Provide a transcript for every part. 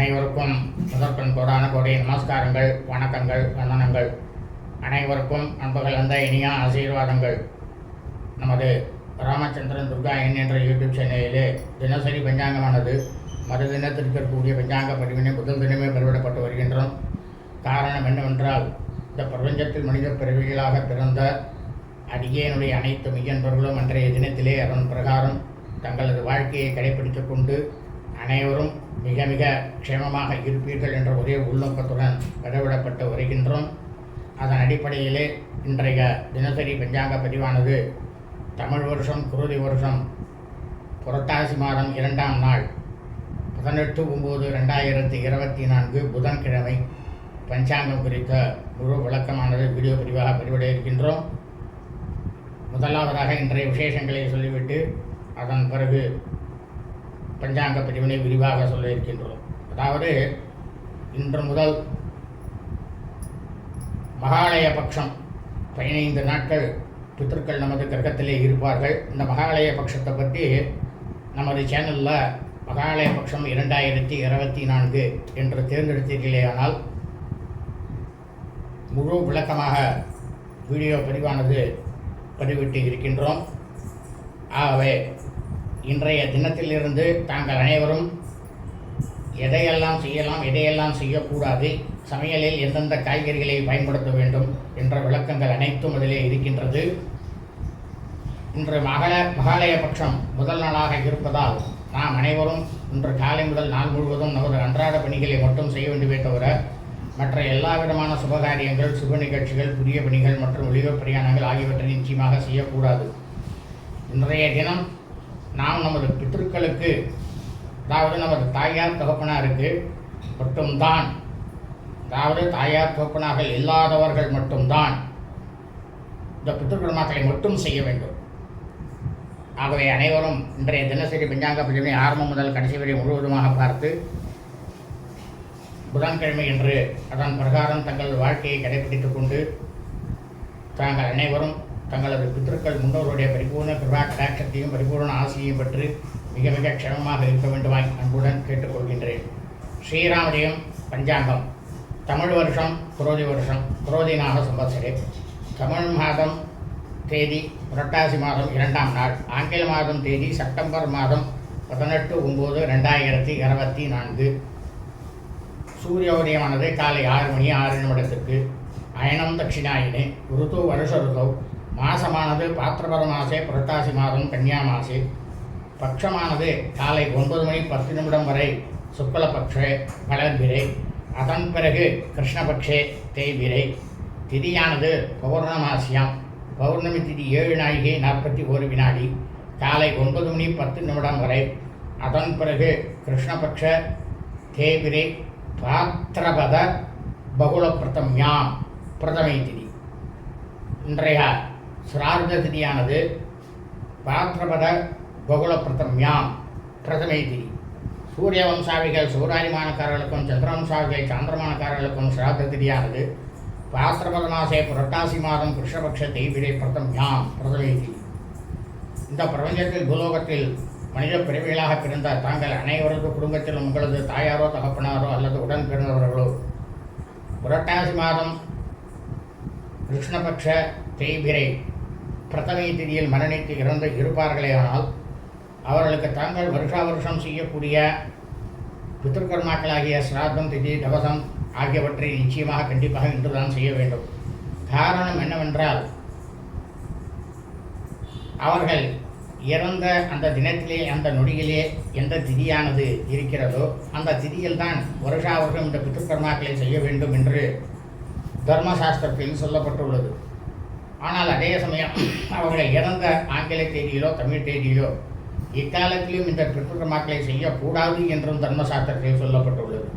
அனைவருக்கும் முதற்கண் கோடான கோடி நமஸ்காரங்கள் வணக்கங்கள் வந்தனங்கள். அனைவருக்கும் அன்புகள் அந்த இனிய ஆசீர்வாதங்கள். நமது ராமச்சந்திரன் துர்கா என் என்ற யூடியூப் சேனலிலே தினசரி பஞ்சாங்கமானது மறு தினத்திற்கு இருக்கக்கூடிய பஞ்சாங்க பதிவினை முதல் தினமே பெருவிடப்பட்டு வருகின்றோம். காரணம் என்னவென்றால் இந்த பிரபஞ்சத்தில் மனித பிறவிகளாக பிறந்த அடியேனுடைய அனைத்து மையன்பர்களும் அன்றைய தினத்திலே அதன் பிரகாரம் தங்களது வாழ்க்கையை கடைபிடித்துக் கொண்டு அனைவரும் மிக மிக க்ஷேமமாக இருப்பீர்கள் என்ற ஒரே உள்நோக்கத்துடன் விடவிடப்பட்டு வருகின்றோம். அதன் அடிப்படையிலே இன்றைய தினசரி பஞ்சாங்க பதிவானது தமிழ் வருஷம் குருதி வருஷம் புரட்டாசி மாதம் இரண்டாம் நாள் பதினெட்டு ஒம்பது ரெண்டாயிரத்தி இருபத்தி நான்கு புதன்கிழமை. பஞ்சாங்கம் குறித்த முழு விளக்கமானது வீடியோ பதிவாக பதிவிட இருக்கின்றோம். முதலாவதாக இன்றைய விசேஷங்களை சொல்லிவிட்டு அதன் பிறகு பஞ்சாங்க பிரிவினை விரிவாக சொல்ல இருக்கின்றோம். அதாவது இன்று முதல் மகாலய பட்சம் பதினைந்து நாட்கள் பித்தர்கள் நமது கிரகத்திலே இருப்பார்கள். இந்த மகாலய பட்சத்தை பற்றி நமது சேனலில் மகாலய பட்சம் இரண்டாயிரத்தி இருபத்தி நான்கு என்று தேர்ந்தெடுத்தீர்களேயானால் முழு விளக்கமாக வீடியோ பதிவானது பதிவிட்டு இருக்கின்றோம். ஆகவே இன்றைய தினத்திலிருந்து தாங்கள் அனைவரும் எதையெல்லாம் செய்யலாம் எதையெல்லாம் செய்யக்கூடாது சமையலில் எந்தெந்த காய்கறிகளை பயன்படுத்த வேண்டும் என்ற விளக்கங்கள் அனைத்தும் அதிலே இருக்கின்றது. இன்று மகள மகாலய பட்சம் முதல் நாளாக இருப்பதால் நாம் அனைவரும் இன்று காலை முதல் நாள் முழுவதும் நமது அன்றாட பணிகளை மட்டும் செய்ய வேண்டுமே தவிர மற்ற எல்லா விதமான சுபகாரியங்கள் சுப நிகழ்ச்சிகள் புதிய பணிகள் மற்றும் ஒளிவர் பிரயாணங்கள் ஆகியவற்றை நிச்சயமாக செய்யக்கூடாது. இன்றைய தினம் நாம் நமது பித்திருக்களுக்கு அதாவது நமது தாயார் தகப்பனாருக்கு மட்டும்தான் அதாவது தாயார் தகப்பனாக இல்லாதவர்கள் மட்டும்தான் இந்த பித்ருக்கர்மாக்களை மட்டும் செய்ய வேண்டும். ஆகவே அனைவரும் இன்றைய தினசரி பஞ்சாங்க பிரிவினை ஆரம்பம் முதல் கடைசி வரை முழுவதுமாக பார்த்து புதன்கிழமை என்று அதன் பிரகாரம் தங்கள் வாழ்க்கையை கடைபிடித்துக் கொண்டு தாங்கள் அனைவரும் தங்களது பித்திருக்கள் முன்னோருடைய பரிபூர்ண கிருபா கடாட்சத்தையும் பரிபூர்ண ஆசையையும் பெற்று மிக மிக க்ஷமமாக இருக்க வேண்டுமாய் அன்புடன் கேட்டுக்கொள்கின்றேன். ஸ்ரீராமஜயம் பஞ்சாங்கம். தமிழ் வருஷம் குரோதி வருஷம் குரோதிநாக சம்பத்சரே தமிழ் மாதம் தேதி புரட்டாசி மாதம் இரண்டாம் நாள். ஆங்கில மாதம் தேதி செப்டம்பர் மாதம் பதினெட்டு ஒம்பது ரெண்டாயிரத்தி இருபத்தி நான்கு. சூரிய உதயமானது காலை ஆறு மணி ஆறு நிமிடத்துக்கு. அயனம் தட்சிணாயினே ருது வருஷ ருதோ மாசமானது பாத்திரபர மாசே புரட்டாசி மாதம் கன்னியா மாசே பட்சமானது காலை ஒன்பது மணி பத்து நிமிடம் வரை சுக்லபக்ஷே வளர்பிரை அதன் பிறகு கிருஷ்ணபக்ஷே தேய்பிரை திதியானது பௌர்ணமாசியம் பௌர்ணமி திதி ஏழு நாழிகை நாற்பத்தி ஒரு வினாடி. காலை ஒன்பது மணி பத்து நிமிடம் வரை. அதன் பிறகு கிருஷ்ணபக்ஷ தேபிரை பாத்திரபத பகுல பிரதம்யாம் பிரதமை திதி. இன்றைய சிரார்த்த திதியானது பாத்திரபத பகுல பிரதம்யாம் பிரதமை திதி சூரிய வம்சாவிகள் சூராரிமானக்காரர்களுக்கும் சந்திரவம்சாவிகள் சாந்திரமானக்காரர்களுக்கும் சிரார்த்த திதியானது பாத்திரபத மாசே புரட்டாசி மாதம் கிருஷ்ணபக்ஷ தெய்விரை பிரதம்யாம் பிரதமை திதி இந்த பிரபஞ்சத்தில் பூலோகத்தில் மனித பிறவிகளாக பிறந்த தாங்கள் அனைவரது குடும்பத்திலும் உங்களது தாயாரோ தகப்பனாரோ அல்லது உடன் பிறந்தவர்களோ புரட்டாசி மாதம் கிருஷ்ணபக்ஷ தேய்பிரை பிரதமை திதியில் மரணித்து இறந்து இருப்பார்களேயானால் அவர்களுக்கு தாங்கள் வருஷா வருஷம் செய்யக்கூடிய பித்திருக்கர்மாக்களாகிய சிராதம் திதி தவசம் ஆகியவற்றை நிச்சயமாக கண்டிப்பாக இன்றுதான் செய்ய வேண்டும். காரணம் என்னவென்றால் அவர்கள் இறந்த அந்த தினத்திலே அந்த நொடியிலே எந்த திதியானது இருக்கிறதோ அந்த திதியில் தான் வருஷா வருஷம் இந்த பித்திருக்கர்மாக்களை செய்ய வேண்டும் என்று தர்மசாஸ்திரத்தில் சொல்லப்பட்டுள்ளது. ஆனால் அதே சமயம் அவர்கள் இறந்த ஆங்கில தேதியிலோ தமிழ் தேதியிலோ இக்காலத்திலும் இந்த பிற்புறமாக்களை செய்யக்கூடாது என்றும் தர்மசாஸ்திரத்தில் சொல்லப்பட்டுள்ளது.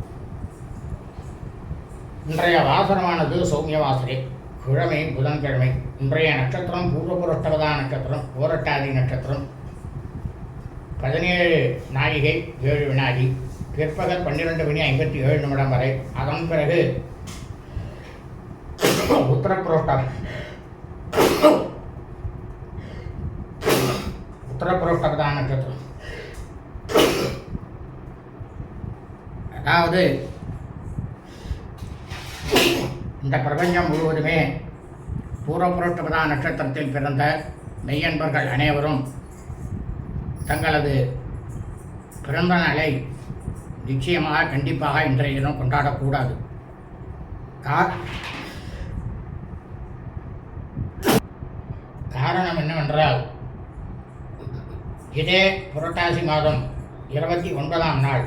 இன்றைய வாசனமானது சௌமிய வாசனை கிழமை புதன்கிழமை இன்றைய நட்சத்திரம் பூர்வபுரஷ்டவதா நட்சத்திரம் ஓரட்டாதி நட்சத்திரம். பதினேழு நாழிகை ஏழு வினாடி பிற்பகல் பன்னிரெண்டு மணி ஐம்பத்தி ஏழு நிமிடம் வரை. அதன் பிறகு உத்தரப்புரோஷ்டம். உத்தரப்புரோஷ்டவதா நட்சத்திரம் அதாவது இந்த பிரபஞ்சம் முழுவதுமே பூர்வபுரோஷ்டபதா நட்சத்திரத்தில் பிறந்த மெய்யன்பர்கள் அனைவரும் தங்களது பிறந்த நாளை நிச்சயமாக கண்டிப்பாக இன்றைய தினம் கொண்டாடக்கூடாது. காரணம் என்னவென்றால் இதே புரட்டாசி மாதம் இருபத்தி ஒன்பதாம் நாள்.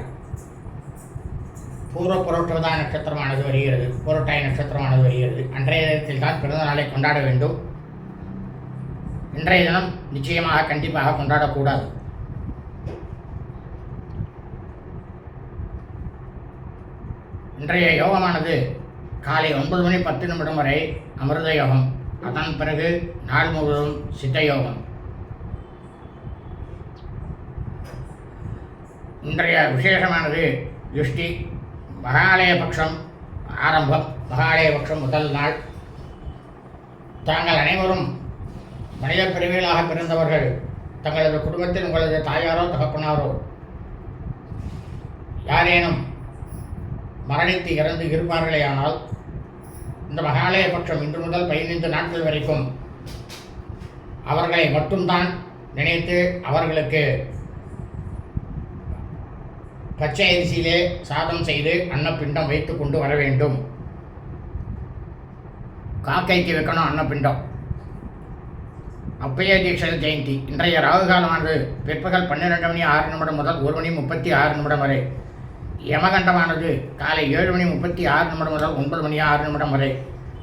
பூர்வ புரோட்டதா நட்சத்திரமானது வருகிறது. புரோட்டாய் நட்சத்திரமானது வருகிறது. அன்றைய தினத்தில் தான் பிறந்த நாளை கொண்டாட வேண்டும். இன்றைய தினம் நிச்சயமாக கண்டிப்பாக கொண்டாடக்கூடாது. இன்றைய யோகமானது காலை ஒன்பது மணி பத்து நிமிடம் வரை அமிர்த யோகம். அதன் பிறகு நாள் முழுவதும் சித்த யோகம். இன்றைய விசேஷமானது யுஷ்டி மகாலய பட்சம் ஆரம்பம். மகாலய பட்சம் முதல் நாள். தாங்கள் அனைவரும் மனித பிரிவியலாக பிறந்தவர்கள். தங்களது குடும்பத்தில் உங்களது தாயாரோ தகப்பனாரோ யாரேனும் மரணித்து இறந்து இருப்பார்களேயானால் இந்த மகாலய பட்சம் இன்று முதல் பதினைந்து நாட்கள் வரைக்கும் அவர்களை மட்டும்தான் நினைத்து அவர்களுக்கு பச்சை அரிசியிலே சாதம் செய்து அன்னப்பிண்டம் வைத்து கொண்டு வர வேண்டும். காக்கைக்கு வைக்கணும் அன்னப்பிண்டம். அப்பைய தீட்சத ஜெயந்தி. இன்றைய ராகு காலமானது பிற்பகல் பன்னிரெண்டு மணி ஆறு நிமிடம் முதல் ஒரு மணி முப்பத்தி ஆறு நிமிடம் வரை. யமகண்டமானது காலை ஏழு மணி முப்பத்தி ஆறு நிமிடம் முதல் ஒன்பது மணி ஆறு நிமிடம் வரை.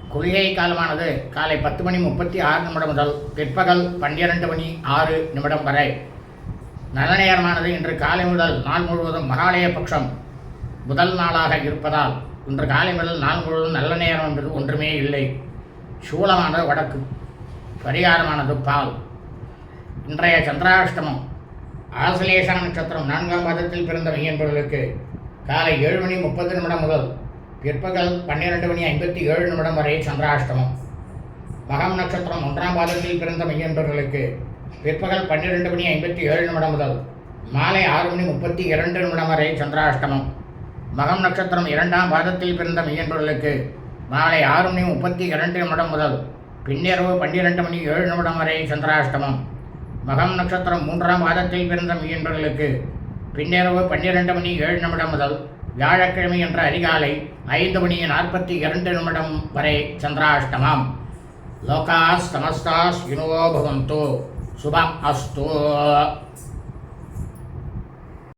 குளிகை காலமானது காலை பத்து மணி முப்பத்தி ஆறு நிமிடம் முதல் பிற்பகல் பன்னிரண்டு மணி ஆறு நிமிடம் வரை. நல்ல நேரமானது இன்று காலை முதல் நாள் முழுவதும் மகாலய பட்சம் முதல் நாளாக இருப்பதால் இன்று காலை முதல் நாள் முழுவதும் நல்ல நேரம் என்பது ஒன்றுமே இல்லை. சூலமானது வடக்கு பரிகாரமானது பால். இன்றைய சந்திராஷ்டமம் ஆசலேஷா நட்சத்திரம் நான்காம் மாதத்தில் பிறந்த மையன்பர்களுக்கு காலை ஏழு மணி முப்பது நிமிடம் முதல் பிற்பகல் பன்னிரெண்டு மணி ஐம்பத்தி ஏழு நிமிடம் வரை சந்திராஷ்டமம். மகம் நட்சத்திரம் ஒன்றாம் பாதத்தில் பிறந்த மையன்பர்களுக்கு பிற்பகல் பன்னிரெண்டு மணி ஐம்பத்தி ஏழு நிமிடம் முதல் மாலை ஆறு மணி முப்பத்தி இரண்டு நிமிடம் வரை சந்திராஷ்டமம். மகம் நட்சத்திரம் இரண்டாம் பாதத்தில் பிறந்த மையன்பர்களுக்கு மாலை ஆறு மணி முப்பத்தி இரண்டு நிமிடம் முதல் பின்னிரவு பன்னிரெண்டு மணி ஏழு நிமிடம் வரை சந்திராஷ்டமம். மகம் நட்சத்திரம் மூன்றாம் பாதத்தில் பிறந்த மீன்பர்களுக்கு பின்னிரவு பன்னிரெண்டு மணி ஏழு நிமிடம் முதல் வியாழக்கிழமை என்ற அதிகாலை ஐந்து மணி நாற்பத்தி இரண்டு நிமிடம் வரை சந்திராஷ்டமம். லோகாஸ் சமஸ்தாஸ் யுனோபவந்தோ 十八、二十多。